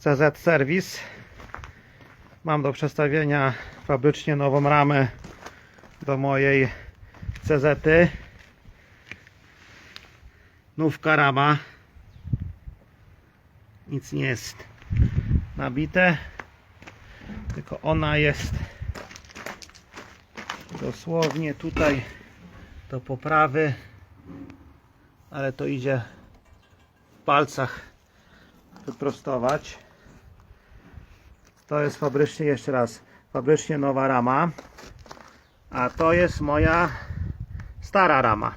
CZ Service. Mam do przestawienia fabrycznie nową ramę do mojej CZ. -y. Nówka rama. Nic nie jest nabite. Tylko ona jest dosłownie tutaj do poprawy. Ale to idzie w palcach wyprostować. To jest fabrycznie, jeszcze raz, fabrycznie nowa rama. A to jest moja stara rama.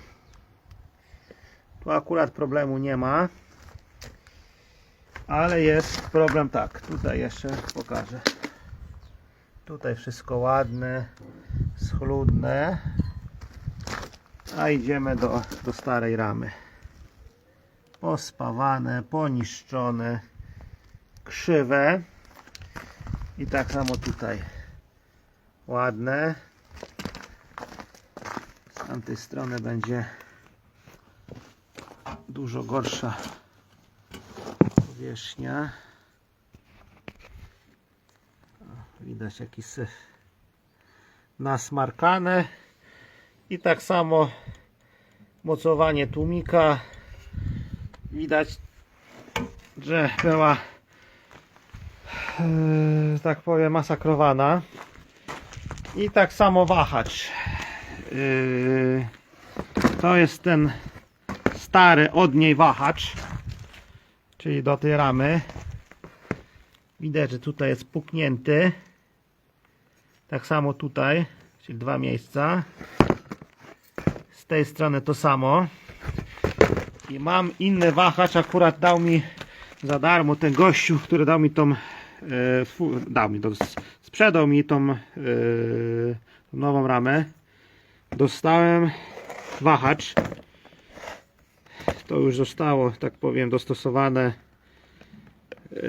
Tu akurat problemu nie ma. Ale jest problem tak. Tutaj jeszcze pokażę. Tutaj wszystko ładne, schludne. A idziemy do, do starej ramy. Pospawane, poniszczone, krzywe. I tak samo tutaj. Ładne. Z tamtej strony będzie dużo gorsza powierzchnia. Widać jaki syf nasmarkane. I tak samo mocowanie tłumika. Widać, że była e, tak powiem masakrowana. I tak samo wahacz. Yy, To jest ten stary od niej wahacz, czyli do tej ramy. Widać, że tutaj jest puknięty. Tak samo tutaj, czyli dwa miejsca. Z tej strony to samo. I mam inny wahacz, akurat dał mi za darmo ten gościu, który dał mi tą dał mi to, sprzedał mi tą, e, tą nową ramę. Dostałem wahacz. To już zostało, tak powiem, dostosowane. Eee,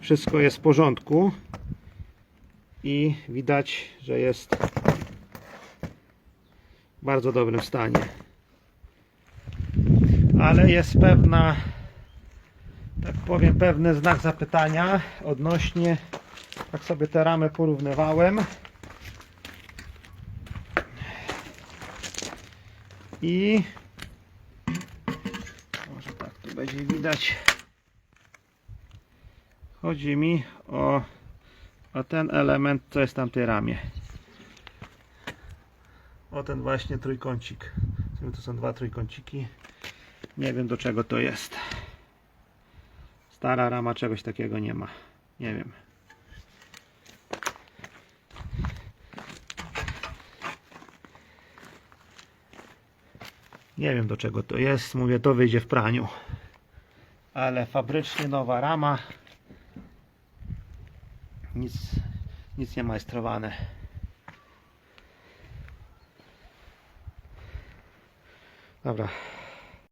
Wszystko jest w porządku. I widać, że jest w bardzo dobrym stanie. Ale jest pewna, tak powiem, pewny znak zapytania odnośnie, tak sobie te ramy porównywałem. I może tak tu będzie widać. Chodzi mi o, o ten element, co jest tam tej ramie. O ten właśnie trójkącik. To są dwa trójkąciki. Nie wiem do czego to jest. Stara rama czegoś takiego nie ma. Nie wiem. Nie wiem do czego to jest. Mówię, to wyjdzie w praniu. Ale fabrycznie nowa rama. Nic, nic nie majstrowane. Dobra.